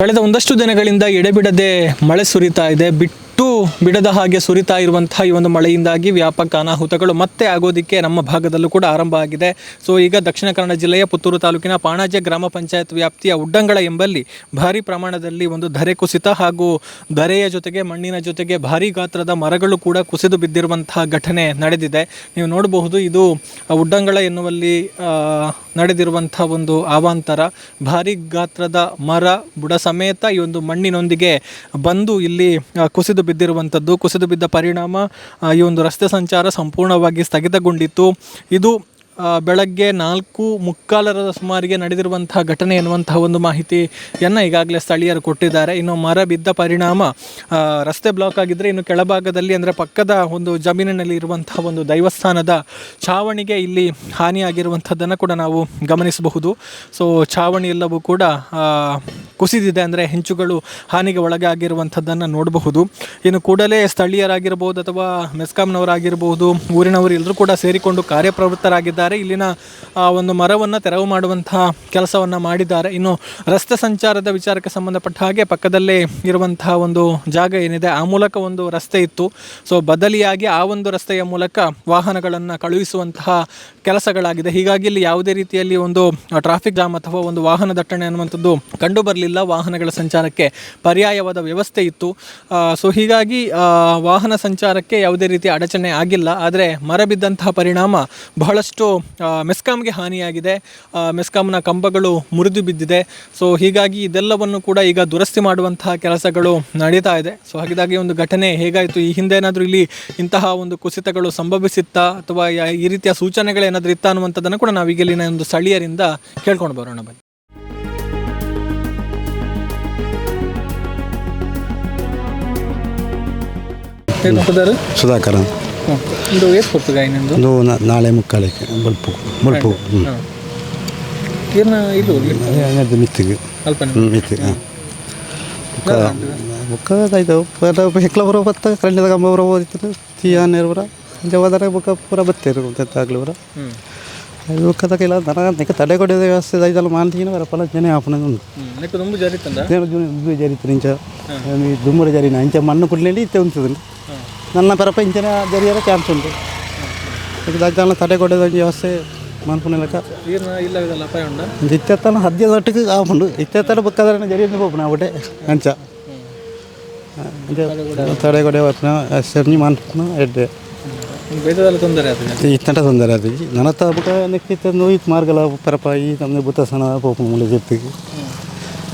ಕಳೆದ ಒಂದಷ್ಟು ದಿನಗಳಿಂದ ಎಡೆಬಿಡದೆ ಮಳೆ ಸುರಿತಾ ಇದೆ. ಬಿಟ್ಟು ಬಿಡದ ಹಾಗೆ ಸುರಿತಾ ಇರುವಂತಹ ಈ ಒಂದು ಮಳೆಯಿಂದಾಗಿ ವ್ಯಾಪಕ ಅನಾಹುತಗಳು ಮತ್ತೆ ಆಗೋದಿಕ್ಕೆ ನಮ್ಮ ಭಾಗದಲ್ಲೂ ಕೂಡ ಆರಂಭ ಆಗಿದೆ. ಸೊ, ಈಗ ದಕ್ಷಿಣ ಕನ್ನಡ ಜಿಲ್ಲೆಯ ಪುತ್ತೂರು ತಾಲೂಕಿನ ಪಾಣಾಜೆ ಗ್ರಾಮ ಪಂಚಾಯತ್ ವ್ಯಾಪ್ತಿಯ ಉಡ್ಡಂಗಳ ಎಂಬಲ್ಲಿ ಭಾರಿ ಪ್ರಮಾಣದಲ್ಲಿ ಒಂದು ಧರೆ ಕುಸಿತ ಹಾಗೂ ಧರೆಯ ಜೊತೆಗೆ ಮಣ್ಣಿನ ಜೊತೆಗೆ ಭಾರಿ ಗಾತ್ರದ ಮರಗಳು ಕೂಡ ಕುಸಿದು ಬಿದ್ದಿರುವಂತಹ ಘಟನೆ ನಡೆದಿದೆ. ನೀವು ನೋಡಬಹುದು ಇದು ಉಡ್ಡಂಗಳ ಎನ್ನುವಲ್ಲಿ ನಡೆದಿರುವಂತಹ ಒಂದು ಅವಾಂತರ ಭಾರಿ ಗಾತ್ರದ ಮರ ಬುಡ ಸಮೇತ ಈ ಒಂದು ಮಣ್ಣಿನೊಂದಿಗೆ ಬಂದು ಇಲ್ಲಿ ಕುಸಿದು ಕುಸಿದು ಬಿದ್ದಿರುವಂಥದ್ದು ಕುಸಿದು ಬಿದ್ದ ಪರಿಣಾಮ ಈ ಒಂದು ರಸ್ತೆ ಸಂಚಾರ ಸಂಪೂರ್ಣವಾಗಿ ಸ್ಥಗಿತಗೊಂಡಿತ್ತು. ಇದು ಬೆಳಗ್ಗೆ ನಾಲ್ಕು ಮುಕ್ಕಾಲರ ಸುಮಾರಿಗೆ ನಡೆದಿರುವಂತಹ ಘಟನೆ ಎನ್ನುವಂತಹ ಒಂದು ಮಾಹಿತಿಯನ್ನು ಈಗಾಗಲೇ ಸ್ಥಳೀಯರು ಕೊಟ್ಟಿದ್ದಾರೆ. ಇನ್ನು ಮರ ಬಿದ್ದ ಪರಿಣಾಮ ರಸ್ತೆ ಬ್ಲಾಕ್ ಆಗಿದ್ದರೆ ಇನ್ನು ಕೆಳಭಾಗದಲ್ಲಿ ಅಂದರೆ ಪಕ್ಕದ ಒಂದು ಜಮೀನಿನಲ್ಲಿ ಇರುವಂತಹ ಒಂದು ದೈವಸ್ಥಾನದ ಛಾವಣಿಗೆ ಇಲ್ಲಿ ಹಾನಿಯಾಗಿರುವಂಥದ್ದನ್ನು ಕೂಡ ನಾವು ಗಮನಿಸಬಹುದು. ಸೊ ಛಾವಣಿ ಎಲ್ಲವೂ ಕೂಡ ಕುಸಿದಿದೆ ಅಂದರೆ ಹೆಂಚುಗಳು ಹಾನಿಗೆ ಒಳಗಾಗಿರುವಂಥದ್ದನ್ನು ನೋಡಬಹುದು. ಇನ್ನು ಕೂಡಲೇ ಸ್ಥಳೀಯರಾಗಿರ್ಬೋದು ಅಥವಾ ಮೆಸ್ಕಾಂನವರಾಗಿರ್ಬೋದು, ಊರಿನವರು ಎಲ್ಲರೂ ಕೂಡ ಸೇರಿಕೊಂಡು ಕಾರ್ಯಪ್ರವೃತ್ತರಾಗಿದ್ದಾರೆ. ಇಲ್ಲಿನ ಒಂದು ಮರವನ್ನು ತೆರವು ಮಾಡುವಂತಹ ಕೆಲಸವನ್ನು ಮಾಡಿದ್ದಾರೆ. ಇನ್ನು ರಸ್ತೆ ಸಂಚಾರದ ವಿಚಾರಕ್ಕೆ ಸಂಬಂಧಪಟ್ಟ ಹಾಗೆ ಪಕ್ಕದಲ್ಲೇ ಇರುವಂತಹ ಒಂದು ಜಾಗ ಏನಿದೆ, ಆ ಮೂಲಕ ಒಂದು ರಸ್ತೆ ಇತ್ತು. ಸೊ ಬದಲಿಯಾಗಿ ಆ ಒಂದು ರಸ್ತೆಯ ಮೂಲಕ ವಾಹನಗಳನ್ನು ಕಳುಹಿಸುವಂತಹ ಕೆಲಸಗಳಾಗಿದೆ. ಹೀಗಾಗಿ ಇಲ್ಲಿ ಯಾವುದೇ ರೀತಿಯಲ್ಲಿ ಒಂದು ಟ್ರಾಫಿಕ್ ಜಾಮ್ ಅಥವಾ ಒಂದು ವಾಹನ ದಟ್ಟಣೆ ಅನ್ನುವಂಥದ್ದು ಕಂಡು ಬರಲಿಲ್ಲ. ವಾಹನಗಳ ಸಂಚಾರಕ್ಕೆ ಪರ್ಯಾಯವಾದ ವ್ಯವಸ್ಥೆ ಇತ್ತು. ಸೊ ಹೀಗಾಗಿ ವಾಹನ ಸಂಚಾರಕ್ಕೆ ಯಾವುದೇ ರೀತಿ ಅಡಚಣೆ ಆಗಿಲ್ಲ. ಆದರೆ ಮರ ಬಿದ್ದಂತಹ ಪರಿಣಾಮ ಬಹಳಷ್ಟು ಆ, ಮೆಸ್ಕಾಂಗೆ ಹಾನಿಯಾಗಿದೆ. ಮೆಸ್ಕಾಮ್ನ ಮೆಸ್ಕಾಂನ ಕಂಬಗಳು ಮುರಿದು ಬಿದ್ದಿದೆ. ಸೊ ಹೀಗಾಗಿ ಇದೆಲ್ಲವನ್ನು ಕೂಡ ಈಗ ದುರಸ್ತಿ ಮಾಡುವಂತಹ ಕೆಲಸಗಳು ನಡೀತಾ ಇದೆ. ಸೊ ಹಾಗಿದಾಗಿ ಒಂದು ಘಟನೆ ಹೇಗಾಯಿತು? ಈ ಹಿಂದೆ ಏನಾದರೂ ಇಲ್ಲಿ ಇಂತಹ ಒಂದು ಕುಸಿತಗಳು ಸಂಭವಿಸಿತ್ತಾ? ಅಥವಾ ಈ ರೀತಿಯ ಸೂಚನೆಗಳೇನಾದರೂ ಇತ್ತಾ ಅನ್ನುವಂಥದ್ದನ್ನು ಕೂಡ ನಾವು ಈಗ ಇಲ್ಲಿನ ಒಂದು ಸ್ಥಳೀಯರಿಂದ ಕೇಳ್ಕೊಂಡು ಬರೋಣ ಬನ್ನಿ. ಸುಧಾಕರ ಇದು ಎಷ್ಟು ಒಂದು ನಾ- ನಾಳೆ ಮುಕ್ಕಾಲಕ್ಕೆ ಬಲ್ಪು ಬಲ್ಪು. ಹ್ಞೂ ಇದು ಅದು ಮಿತ್ತಿಗೆ. ಅಲ್ಪ ಹ್ಞೂ ಮಿತ್ತಿಗೆ ಹಾಂ. ಬುಕ್ಕ ಆಯ್ತು ಹೆಕ್ಲ ಬರೋ ಬತ್ತ ಕರೆಂಟಿದ ಕಂಬ ಬರೋ ಹೋದಿತ್ತು ತೀಯ ನೇರು ಬರ. ಸಂಜೆ ಬುಕ್ಕ ಪೂರ ಬತ್ತೇರು ಬರ. ಅದು ಬುಕ್ಕದ ಕೈಲ ದನ ನೆಕ್ಕ ತಡೆ ಕೊಡೋದು ವ್ಯವಸ್ಥೆ ಐದಲ್ಲ ಮಾಡ್ತೀನಿ ಬರ. ಫಲ ಜನ ಆಪಣ ಹ್ಮ್. ನೆಕ್ಕು ತುಂಬ ದುಮ್ಮು ಜರಿತು ಇಂಚ ದುಮ್ಮುರ ಜರಿನ ಇಂಚ ಮಣ್ಣು ಕುಡ್ಲೇಲಿ ಇತ್ತೆ ಉಂಟು ನನ್ನ ಪ್ರಪಂಚನ ಜರಿಯರ ಚಾನ್ಸ್ ಉಂಟು. ಈಗ ತಡೆ ಕೊಡೋದು ವ್ಯವಸ್ಥೆ ಮನ್ಪುನ ಲೆಕ್ಕ. ಏನ ಇಲ್ಲ ಇದಲ್ಲ ಅಪಾಯ ಉಂಡ ಇತ್ತೆತ್ತನ ಹದ್ಯ ತೊಟ್ಟಿಗೆ ಆಪುಂಡು ಇತ್ತೆತ್ತನ ಬುಕ್ಕದ್ರೆ ಜರಿಯಿಂದ ಹೋಗ್ನ ಅವಡೆ ಅಂಚ. ತಡೆ ಕೊಡೆ ವಪ್ನ ಸರ್ನಿ ಮನ್ಪುನ ಎಡ್ಡೆ. ಇತ್ತಂಟ ತೊಂದರೆ ಅದು ನನ್ನ ಬುಕ್ಕ ನೆಕ್ಕಿತ್ತ ನೋಯ್ತು ಮಾರ್ಗಲ ಪರಪಾಯಿ ಬುತ್ತಸ್ಥಾನ ಪೋಪು ಮುಳೆ ಜೊತೆಗೆ.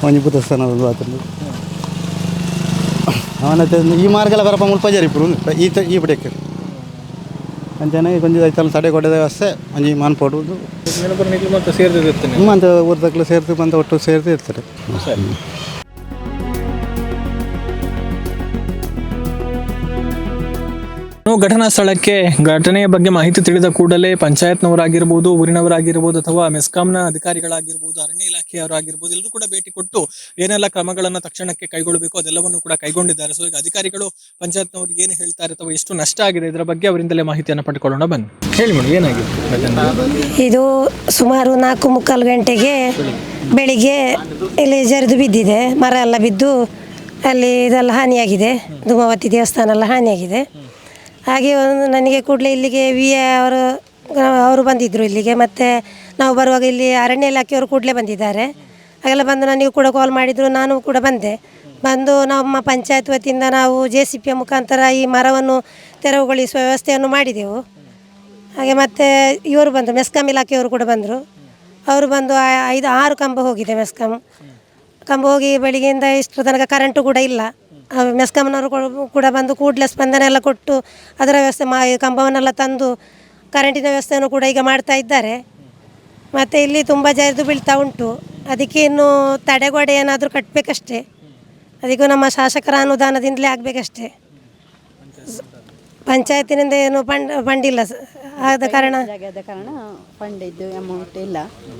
ಒಂಜಿ ಬುತ್ತಸ್ಥಾನ ಒಂದು ಆತಂದು ಅವನತ್ತೆ ಈ ಮಾರ್ಗಲ ಬರಪ್ಪ ಮುಲ್ಪ ಜರಿಪುರು ಈ ತ ಈ ಬಿಡಕ್ಕೆ ಅಂಚನೆ ಕೊಂಚ ಐತಲ್ಲ ತಡೆ ಕೊಡದ ವ್ಯವಸ್ಥೆ ಒಂಜಿ ಮಾನ್ ಪಡುವುದು. ಸೇರ್ತಿರ್ತೀನಿ ಮತ್ತೆ ಸೇರ್ದಿರ್ತೇನೆ ಸೇರ್ತಿ ಬಂದು ಒಟ್ಟು ಸೇರ್ತು ಘಟನಾ ಸ್ಥಳಕ್ಕೆ ಘಟನೆಯ ಬಗ್ಗೆ ಮಾಹಿತಿ ತಿಳಿದ ಕೂಡಲೇ ಪಂಚಾಯತ್ನವರಾಗಿರ್ಬೋದು, ಊರಿನವರಾಗಿರ್ಬೋದು ಅಥವಾ ಮೆಸ್ಕಾಂನ ಅಧಿಕಾರಿಗಳಾಗಿರ್ಬೋದು, ಅರಣ್ಯ ಇಲಾಖೆಯವರಾಗಿರ್ಬೋದು, ಎಲ್ಲರೂ ಕೂಡ ಭೇಟಿ ಕೊಟ್ಟು ಏನೆಲ್ಲ ಕ್ರಮಗಳನ್ನು ತಕ್ಷಣಕ್ಕೆ ಕೈಗೊಳ್ಳಬೇಕು ಅದೆಲ್ಲವನ್ನು ಕೂಡ ಕೈಗೊಂಡಿದ್ದಾರೆ. ಸೊ ಈಗ ಅಧಿಕಾರಿಗಳು ಪಂಚಾಯತ್ನವರು ಏನು ಹೇಳ್ತಾರೆ ಅಥವಾ ಎಷ್ಟು ನಷ್ಟ ಆಗಿದೆ ಇದರ ಬಗ್ಗೆ ಅವರಿಂದಲೇ ಮಾಹಿತಿಯನ್ನು ಪಡ್ಕೊಳ್ಳೋಣ. ಬನ್ನಿ. ಹೇಳಿ ಮೇಡಮ್ ಏನಾಗಿದೆ ಇದು ಸುಮಾರು ನಾಲ್ಕು ಮುಕ್ಕಾಲು ಗಂಟೆಗೆ ಬೆಳಿಗ್ಗೆ ಇಲ್ಲಿ ಜರಿದು ಬಿದ್ದಿದೆ. ಮರ ಎಲ್ಲ ಬಿದ್ದು ಅಲ್ಲಿ ಇದೆಲ್ಲ ಹಾನಿಯಾಗಿದೆ. ಧೂಮಾವತಿ ದೇವಸ್ಥಾನ ಎಲ್ಲ ಹಾನಿಯಾಗಿದೆ. ಹಾಗೆ ಒಂದು ನನಗೆ ಕೂಡಲೇ ಇಲ್ಲಿಗೆ ವಿ ಎ ಅವರು ಅವರು ಬಂದಿದ್ದರು ಇಲ್ಲಿಗೆ. ಮತ್ತು ನಾವು ಬರುವಾಗ ಇಲ್ಲಿ ಅರಣ್ಯ ಇಲಾಖೆಯವರು ಕೂಡಲೇ ಬಂದಿದ್ದಾರೆ. ಹಾಗೆಲ್ಲ ಬಂದು ನನಗೆ ಕೂಡ ಕಾಲ್ ಮಾಡಿದರು. ನಾನು ಕೂಡ ಬಂದೆ. ಬಂದು ನಮ್ಮ ಪಂಚಾಯತ್ ವತಿಯಿಂದ ನಾವು ಜೆ ಸಿ ಪಿಯ ಮುಖಾಂತರ ಈ ಮರವನ್ನು ತೆರವುಗೊಳಿಸುವ ವ್ಯವಸ್ಥೆಯನ್ನು ಮಾಡಿದೆವು. ಹಾಗೆ ಮತ್ತು ಇವರು ಬಂದರು. ಮೆಸ್ಕಾಂ ಇಲಾಖೆಯವರು ಕೂಡ ಬಂದರು. ಅವರು ಬಂದು ಐದು, ಆರು ಕಂಬ ಹೋಗಿದೆ ಮೆಸ್ಕಾಂ. ಕಂಬ ಹೋಗಿ ಬೆಳಿಗ್ಗೆಯಿಂದ ಇಷ್ಟು ತನಕ ಕರೆಂಟು ಕೂಡ ಇಲ್ಲ. ಆ ಮೆಸ್ಕಾಂನವರು ಕೂಡ- ಬಂದು ಕೂಡಲೇ ಸ್ಪಂದನೆ ಎಲ್ಲ ಕೊಟ್ಟು ಅದರ ವ್ಯವಸ್ಥೆ ಮಾ ಕಂಬವನ್ನೆಲ್ಲ ತಂದು ಕರೆಂಟಿನ ವ್ಯವಸ್ಥೆಯನ್ನು ಕೂಡ ಈಗ ಮಾಡ್ತಾ ಇದ್ದಾರೆ. ಮತ್ತು ಇಲ್ಲಿ ತುಂಬ ಜರಿದು ಬೀಳ್ತಾ ಉಂಟು. ಅದಕ್ಕೆ ಇನ್ನು ತಡೆಗೋಡೆ ಏನಾದರೂ ಕಟ್ಟಬೇಕಷ್ಟೇ ಅದಕ್ಕೂ ನಮ್ಮ ಶಾಸಕರ ಅನುದಾನದಿಂದಲೇ ಆಗಬೇಕಷ್ಟೇ. ಪಂಚಾಯತಿನಿಂದ ಏನು ಫಂಡ್ ಫಂಡ್ ಇಲ್ಲ ಆದ ಕಾರಣ? ಕಾರಣ ಫಂಡ್ ಇದ್ದು ಅಮೌಂಟ್ ಇಲ್ಲ.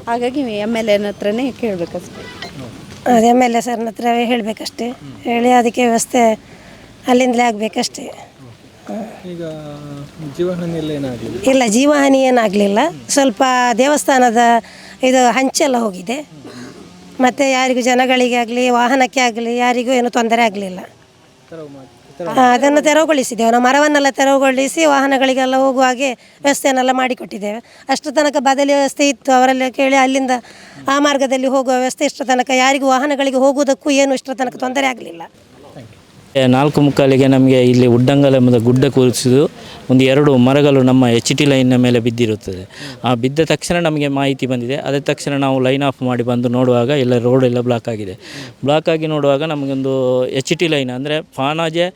ಹಾಗಾಗಿ ಎಂ ಎಲ್ ಎನ ಹತ್ರನೇ ಕೇಳಬೇಕಷ್ಟೆ. ಅದು ಎಂ ಎಲ್ ಎ ಸರ್ನ ಹತ್ರವೇ ಹೇಳಬೇಕಷ್ಟೇ. ಹೇಳಿ ಅದಕ್ಕೆ ವ್ಯವಸ್ಥೆ ಅಲ್ಲಿಂದಲೇ ಆಗಬೇಕಷ್ಟೇ. ಈಗ ಜೀವಹಾನಿ ಎಲ್ಲ ಏನಾಗಿದೆ ಇಲ್ಲ ಜೀವಹಾನಿ ಏನಾಗಲಿಲ್ಲ. ಸ್ವಲ್ಪ ದೇವಸ್ಥಾನದ ಇದು ಹಂಚೆಲ್ಲ ಹೋಗಿದೆ. ಮತ್ತು ಯಾರಿಗೂ ಜನಗಳಿಗೆ ಆಗಲಿ ವಾಹನಕ್ಕೆ ಆಗಲಿ ಯಾರಿಗೂ ಏನು ತೊಂದರೆ ಆಗಲಿಲ್ಲ. ಅದನ್ನು ತೆರವುಗೊಳಿಸಿದ್ದೇವೆ. ನಾವು ಮರವನ್ನೆಲ್ಲ ತೆರವುಗೊಳಿಸಿ ವಾಹನಗಳಿಗೆಲ್ಲ ಹೋಗುವ ಹಾಗೆ ವ್ಯವಸ್ಥೆಯನ್ನೆಲ್ಲ ಮಾಡಿಕೊಟ್ಟಿದ್ದೇವೆ. ಅಷ್ಟು ತನಕ ಬದಲಿ ವ್ಯವಸ್ಥೆ ಇತ್ತು. ಅವರೆಲ್ಲ ಕೇಳಿ ಅಲ್ಲಿಂದ ಆ ಮಾರ್ಗದಲ್ಲಿ ಹೋಗುವ ವ್ಯವಸ್ಥೆ ಇಷ್ಟು ತನಕ. ಯಾರಿಗೂ ವಾಹನಗಳಿಗೆ ಹೋಗುವುದಕ್ಕೂ ಏನು ಇಷ್ಟರ ತನಕ ತೊಂದರೆ ಆಗಲಿಲ್ಲ. ನಾಲ್ಕು ಮುಕ್ಕಾಲಿಗೆ ನಮಗೆ ಇಲ್ಲಿ ಉಡ್ಡಂಗಲ ಎಂಬುದು ಗುಡ್ಡ ಕೂರಿಸಿದ್ದು ಒಂದು ಎರಡು ಮರಗಳು ನಮ್ಮ ಎಚ್ ಟಿ ಲೈನ್ನ ಮೇಲೆ ಬಿದ್ದಿರುತ್ತದೆ. ಆ ಬಿದ್ದ ತಕ್ಷಣ ನಮಗೆ ಮಾಹಿತಿ ಬಂದಿದೆ. ಅದೇ ತಕ್ಷಣ ನಾವು ಲೈನ್ ಆಫ್ ಮಾಡಿ ಬಂದು ನೋಡುವಾಗ ಎಲ್ಲ ರೋಡ್ ಎಲ್ಲ ಬ್ಲಾಕ್ ಆಗಿದೆ. ಬ್ಲಾಕ್ ಆಗಿ ನೋಡುವಾಗ ನಮಗೊಂದು ಎಚ್ ಟಿ ಲೈನ್ ಅಂದರೆ ಫಾನಾಜೆ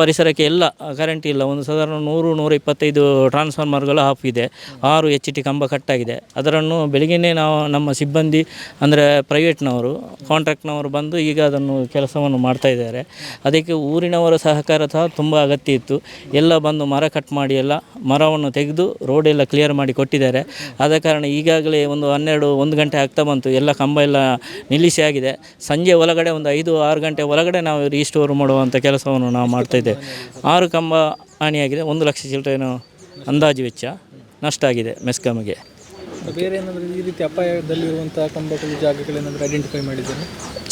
ಪರಿಸರಕ್ಕೆ ಎಲ್ಲ ಕರೆಂಟ್ ಇಲ್ಲ. ಒಂದು ಸಾಧಾರಣ ನೂರು ನೂರ ಇಪ್ಪತ್ತೈದು ಟ್ರಾನ್ಸ್ಫಾರ್ಮರ್ಗಳು ಆಫ್ ಇದೆ. ಆರು ಎಚ್ ಟಿ ಕಂಬ ಕಟ್ಟಾಗಿದೆ ಅದರನ್ನು ಬೆಳಿಗ್ಗೆನೇ ನಾವು ನಮ್ಮ ಸಿಬ್ಬಂದಿ ಅಂದರೆ ಪ್ರೈವೇಟ್ನವರು ಕಾಂಟ್ರಾಕ್ಟ್ನವರು ಬಂದು ಈಗ ಅದನ್ನು ಕೆಲಸವನ್ನು ಮಾಡ್ತಾ ಇದ್ದಾರೆ. ಅದಕ್ಕೆ ಊರಿನವರ ಸಹಕಾರ ಸಹ ತುಂಬ ಅಗತ್ಯ ಇತ್ತು. ಎಲ್ಲ ಬಂದು ಮರ ಕಟ್ ಮಾಡಿ ಎಲ್ಲ ಮರವನ್ನು ತೆಗೆದು ರೋಡ್ ಎಲ್ಲ ಕ್ಲಿಯರ್ ಮಾಡಿ ಕೊಟ್ಟಿದ್ದಾರೆ. ಆದ ಕಾರಣ ಈಗಾಗಲೇ ಒಂದು ಹನ್ನೆರಡು, ಒಂದು ಗಂಟೆ ಆಗ್ತಾ ಬಂತು. ಎಲ್ಲ ಕಂಬ ಎಲ್ಲ ನಿಲ್ಲಿಸಿ ಆಗಿದೆ. ಸಂಜೆ ಒಳಗಡೆ ಒಂದು ಐದು, ಆರು ಗಂಟೆ ಒಳಗಡೆ ನಾವು ರೀಸ್ಟೋರ್ ಮಾಡುವಂಥ ಕೆಲಸವನ್ನು ನಾವು ಮಾಡ್ತಾಯಿದ್ದೇವೆ ಆರು ಕಂಬ ಹಾನಿಯಾಗಿದೆ. ಒಂದು ಲಕ್ಷ ಚಿಲ್ಲರೆನೋ ಅಂದಾಜು ವೆಚ್ಚ ನಷ್ಟ ಆಗಿದೆ ಮೆಸ್ಕಾಮ್ಗೆ ಬೇರೆ ಏನಾದರೂ ಈ ರೀತಿ ಅಪಾಯದಲ್ಲಿರುವಂಥ ಕಂಬಗಳು, ಜಾಗಗಳೇನಾದರೂ ಐಡೆಂಟಿಫೈ ಮಾಡಿದ್ದೇನೆ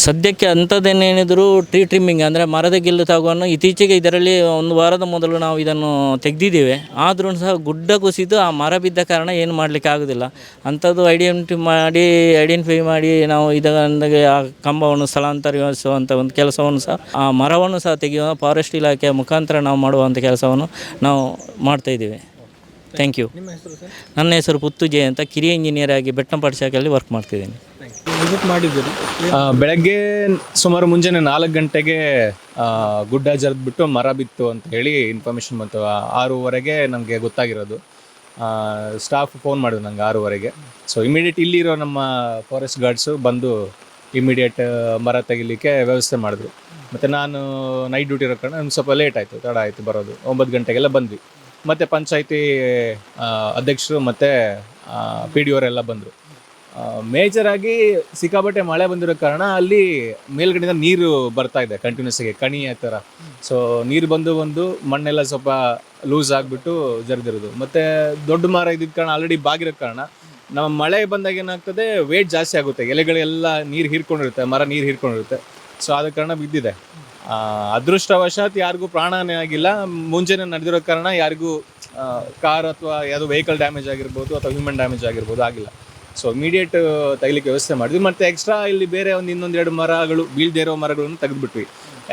ಸದ್ಯಕ್ಕೆ ಅಂಥದ್ದೇನೇನಿದ್ರು ಟ್ರೀ ಟ್ರಿಮ್ಮಿಂಗ್ ಅಂದರೆ ಮರದ ಗಿಲ್ಲು ತಾಗುವನ್ನು ಇತ್ತೀಚೆಗೆ ಇದರಲ್ಲಿ ಒಂದು ವಾರದ ಮೊದಲು ನಾವು ಇದನ್ನು ತೆಗೆದಿದ್ದೇವೆ. ಆದರೂ ಸಹ ಗುಡ್ಡ ಕುಸಿದು ಆ ಮರ ಬಿದ್ದ ಕಾರಣ ಏನು ಮಾಡಲಿಕ್ಕೆ ಆಗೋದಿಲ್ಲ. ಅಂಥದ್ದು ಐಡೆಂಟಿ ಮಾಡಿ ಐಡೆಂಟಿಫೈ ಮಾಡಿ ನಾವು ಇದಕ್ಕೆ ಆ ಕಂಬವನ್ನು ಸ್ಥಳಾಂತರಿಸುವಂಥ ಒಂದು ಕೆಲಸವನ್ನು ಸಹ ಆ ಮರವನ್ನು ಸಹ ತೆಗೆಯುವ ಫಾರೆಸ್ಟ್ ಇಲಾಖೆಯ ಮುಖಾಂತರ ನಾವು ಮಾಡುವಂಥ ಕೆಲಸವನ್ನು ನಾವು ಮಾಡ್ತಾಯಿದ್ದೇವೆ ಥ್ಯಾಂಕ್ ಯು ನನ್ನ ಹೆಸರು ಪುತ್ತುಜೆ ಅಂತ ಕಿರಿಯ ಇಂಜಿನಿಯರ್ ಆಗಿ ಬೆಟ್ಟಂಪಾಡಿ ಶಾಖೆಯಲ್ಲಿ ವರ್ಕ್ ಮಾಡ್ತಿದ್ದೇನೆ. ವಿಸಿಟ್ ಮಾಡಿದ್ದೀರಿ? ಬೆಳಗ್ಗೆ ಸುಮಾರು ಮುಂಜಾನೆ ನಾಲ್ಕು ಗಂಟೆಗೆ ಗುಡ್ಡ ಜರಿದ್ಬಿಟ್ಟು ಮರ ಬಿತ್ತು ಅಂತ ಹೇಳಿ ಇನ್ಫಾರ್ಮೇಷನ್ ಬಂತು. ಆರೂವರೆಗೆ ನಮಗೆ ಗೊತ್ತಾಗಿರೋದು. ಸ್ಟಾಫ್ ಫೋನ್ ಮಾಡಿದ್ರು ನಂಗೆ ಆರೂವರೆಗೆ. ಸೊ ಇಮಿಡಿಯೇಟ್ ಇಲ್ಲಿರೋ ನಮ್ಮ ಫಾರೆಸ್ಟ್ ಗಾರ್ಡ್ಸು ಬಂದು ಇಮಿಡಿಯೇಟ್ ಮರ ತೆಗಿಲಿಕ್ಕೆ ವ್ಯವಸ್ಥೆ ಮಾಡಿದ್ರು. ಮತ್ತು ನಾನು ನೈಟ್ ಡ್ಯೂಟಿ ಇರೋ ಕಾರಣ ಒಂದು ಸ್ವಲ್ಪ ಲೇಟ್ ಆಯಿತು, ತಡ ಆಯಿತು ಬರೋದು. ಒಂಬತ್ತು ಗಂಟೆಗೆಲ್ಲ ಬಂದ್ವಿ. ಮತ್ತು ಪಂಚಾಯಿತಿ ಅಧ್ಯಕ್ಷರು ಮತ್ತು ಪಿ ಡಿ ಅವರೆಲ್ಲ ಬಂದರು. ಮೇಜರ್ ಆಗಿ ಸಿಕ್ಕಾಪಟ್ಟೆ ಮಳೆ ಬಂದಿರೋ ಕಾರಣ ಅಲ್ಲಿ ಮೇಲ್ಗಡೆಯಿಂದ ನೀರು ಬರ್ತಾ ಇದೆ ಕಂಟಿನ್ಯೂಸ್ ಆಗಿ, ಕಣಿ ಆ ಥರ. ಸೊ ನೀರು ಬಂದು ಬಂದು ಮಣ್ಣೆಲ್ಲ ಸ್ವಲ್ಪ ಲೂಸ್ ಆಗಿಬಿಟ್ಟು ಜರಿದಿರೋದು. ಮತ್ತು ದೊಡ್ಡ ಮರ ಇದ್ದಿದ್ದ ಕಾರಣ ಆಲ್ರೆಡಿ ಬಾಗಿರೋ ಕಾರಣ, ನಮ್ಮ ಮಳೆ ಬಂದಾಗ ಏನಾಗ್ತದೆ ವೇಟ್ ಜಾಸ್ತಿ ಆಗುತ್ತೆ. ಎಲೆಗಳೆಲ್ಲ ನೀರು ಹೀರ್ಕೊಂಡಿರುತ್ತೆ, ಮರ ನೀರು ಹೀರ್ಕೊಂಡಿರುತ್ತೆ. ಸೊ ಆದ ಕಾರಣ ಬಿದ್ದಿದೆ. ಅದೃಷ್ಟವಶಾತ್ ಯಾರಿಗೂ ಪ್ರಾಣಾನೇ ಆಗಿಲ್ಲ. ಮುಂಜಾನೆ ನಡೆದಿರೋ ಕಾರಣ ಯಾರಿಗೂ ಕಾರ್ ಅಥವಾ ಯಾವುದೋ ವೆಹಿಕಲ್ ಡ್ಯಾಮೇಜ್ ಆಗಿರ್ಬೋದು ಅಥವಾ ಹ್ಯೂಮನ್ ಡ್ಯಾಮೇಜ್ ಆಗಿರ್ಬೋದು ಆಗಿಲ್ಲ. ಸೊ ಇಮಿಡಿಯೇಟ್ ತೆಗಿಲಿಕ್ಕೆ ವ್ಯವಸ್ಥೆ ಮಾಡಿದ್ವಿ. ಮತ್ತೆ ಎಕ್ಸ್ಟ್ರಾ ಇಲ್ಲಿ ಬೇರೆ ಒಂದು ಇನ್ನೊಂದೆರಡು ಮರಗಳು ಬೀಳದೇ ಇರೋ ಮರಗಳನ್ನು ತೆಗೆದುಬಿಟ್ವಿ.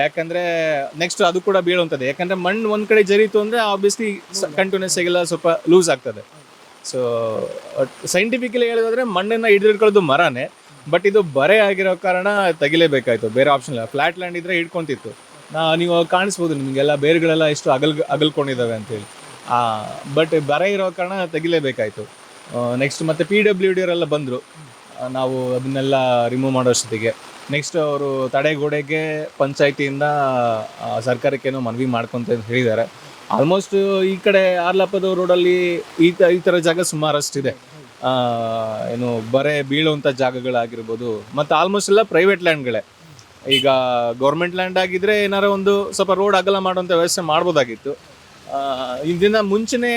ಯಾಕಂದ್ರೆ ನೆಕ್ಸ್ಟ್ ಅದು ಕೂಡ ಬೀಳುವಂಥದ್ದು. ಯಾಕಂದ್ರೆ ಮಣ್ಣು ಒಂದು ಕಡೆ ಜರಿತು ಅಂದ್ರೆ ಆಬ್ವಿಯಸ್ಲಿ ಕಂಟಿನ್ಯೂಸ್ ಆಗಿಲ್ಲ ಸ್ವಲ್ಪ ಲೂಸ್ ಆಗ್ತದೆ. ಸೊ ಸೈಂಟಿಫಿಕಲಿ ಹೇಳೋದಾದ್ರೆ ಮಣ್ಣನ್ನು ಹಿಡಿದಿಟ್ಕೊಳ್ಳೋದು ಮರನೇ ಬಟ್ ಇದು ಬರೆ ಆಗಿರೋ ಕಾರಣ ತೆಗಿಲೇಬೇಕಾಯ್ತು. ಬೇರೆ ಆಪ್ಷನ್ ಇಲ್ಲ. ಫ್ಲಾಟ್ ಲ್ಯಾಂಡ್ ಇದ್ರೆ ಹಿಡ್ಕೊಂತಿತ್ತು. ನಾ ನೀವು ಕಾಣಿಸ್ಬೋದು ನಿಮಗೆಲ್ಲ ಬೇರುಗಳೆಲ್ಲ ಎಷ್ಟು ಅಗಲ್ ಅಗಲ್ಕೊಂಡಿದ್ದಾವೆ ಅಂತೇಳಿ ಬಟ್ ಬರ ಇರೋ ಕಾರಣ ತೆಗಿಲೇಬೇಕಾಯ್ತು. ನೆಕ್ಸ್ಟ್ ಮತ್ತೆ ಪಿ ಡಬ್ಲ್ಯೂ ಡಿ ಅವರೆಲ್ಲ ಬಂದರು. ನಾವು ಅದನ್ನೆಲ್ಲ ರಿಮೂವ್ ಮಾಡೋಷ್ಟೊತ್ತಿಗೆ ನೆಕ್ಸ್ಟ್ ಅವರು ತಡೆಗೋಡೆಗೆ ಪಂಚಾಯತಿಯಿಂದ ಸರ್ಕಾರಕ್ಕೇನೋ ಮನವಿ ಮಾಡ್ಕೊಂತ ಹೇಳಿದ್ದಾರೆ. ಆಲ್ಮೋಸ್ಟ್ ಈ ಕಡೆ ಆರ್ಲಪ್ಪದ ರೋಡಲ್ಲಿ ಈ ತ, ಈ ಥರ ಜಾಗ ಸುಮಾರಷ್ಟಿದೆ ಏನು ಬರೆ ಬೀಳುವಂಥ ಜಾಗಗಳಾಗಿರ್ಬೋದು, ಮತ್ತು ಆಲ್ಮೋಸ್ಟ್ ಎಲ್ಲ ಪ್ರೈವೇಟ್ ಲ್ಯಾಂಡ್ಗಳೇ ಈಗ ಗೌರ್ಮೆಂಟ್ ಲ್ಯಾಂಡ್ ಆಗಿದ್ರೆ ಏನಾರ ಒಂದು ಸ್ವಲ್ಪ ರೋಡ್ ಅಗಲ ಮಾಡುವಂಥ ವ್ಯವಸ್ಥೆ ಮಾಡ್ಬೋದಾಗಿತ್ತು. ಇದನ್ನ ಮುಂಚೆನೇ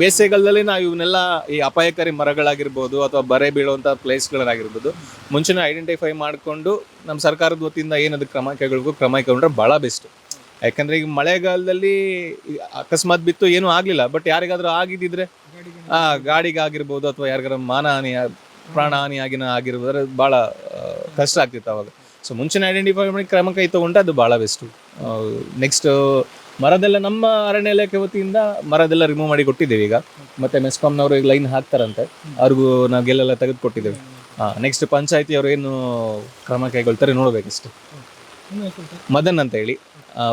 ಬೇಸಿಗೆಗಾಲದಲ್ಲಿ ನಾವು ಇವನ್ನೆಲ್ಲ ಈ ಅಪಾಯಕಾರಿ ಮರಗಳಾಗಿರ್ಬೋದು ಅಥವಾ ಬರೆ ಬೀಳುವಂಥ ಪ್ಲೇಸ್ಗಳಾಗಿರ್ಬೋದು ಮುಂಚೆನೇ ಐಡೆಂಟಿಫೈ ಮಾಡಿಕೊಂಡು ನಮ್ಮ ಸರ್ಕಾರದ ವತಿಯಿಂದ ಏನದು ಕ್ರಮ ಕೈಗಳಿಗೂ ಕ್ರಮ ಕೈಗೊಂಡ್ರೆ ಭಾಳ ಬೆಸ್ಟ್. ಯಾಕಂದ್ರೆ ಈಗ ಮಳೆಗಾಲದಲ್ಲಿ ಅಕಸ್ಮಾತ್ ಬಿತ್ತು ಏನೂ ಆಗಲಿಲ್ಲ ಬಟ್ ಯಾರಿಗಾದ್ರೂ ಆಗಿದ್ದಿದ್ರೆ ಆ ಗಾಡಿಗಾಗಿರ್ಬೋದು ಅಥವಾ ಯಾರಿಗಾರ ಮಾನಹಾನಿ ಪ್ರಾಣಹಾನಿ ಆಗಿನ ಆಗಿರ್ಬೋದ್ರೆ ಭಾಳ ಕಷ್ಟ ಆಗ್ತಿತ್ತು ಅವಾಗ. ಸೊ ಮುಂಚೆನೇ ಐಡೆಂಟಿಫೈ ಮಾಡಿ ಕ್ರಮ ಕೈ ತಗೊಂಡ್ರೆ ಅದು ಭಾಳ ಬೆಸ್ಟು ನೆಕ್ಸ್ಟ್ ಮರದೆಲ್ಲ ನಮ್ಮ ಅರಣ್ಯ ಇಲಾಖೆ ವತಿಯಿಂದ ಮರದೆಲ್ಲ ರಿಮೂವ್ ಮಾಡಿ ಕೊಟ್ಟಿದ್ದೇವೆ ಈಗ. ಮತ್ತೆ ಮೆಸ್ಕಾಮ್ನವರು ಈಗ ಲೈನ್ ಹಾಕ್ತಾರಂತೆ. ಅವ್ರಿಗೂ ನಾವು ಗೆಲ್ಲೆಲ್ಲ ತೆಗೆದು ಕೊಟ್ಟಿದ್ದೇವೆ ಹಾಂ ನೆಕ್ಸ್ಟ್ ಪಂಚಾಯತಿ ಅವರು ಏನು ಕ್ರಮ ಕೈಗೊಳ್ತಾರೆ ನೋಡ್ಬೇಕಿಷ್ಟು. ಮದನ್ ಅಂತ ಹೇಳಿ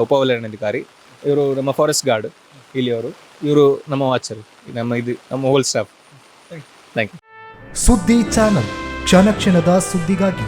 ಉಪವಲಯಾಧಿಕಾರಿ ಇವರು ನಮ್ಮ ಫಾರೆಸ್ಟ್ ಗಾರ್ಡ್ ಇಲ್ಲಿಯವರು. ಇವರು ನಮ್ಮ ವಾಚರ್ ನಮ್ಮ ಇದು ನಮ್ಮ ಹೋಲ್ ಸ್ಟಾಫ್ ಥ್ಯಾಂಕ್ ಯು ಸುದ್ದಿ ಚಾನಲ್ ಕ್ಷಣ ಕ್ಷಣದ ಸುದ್ದಿಗಾಗಿ.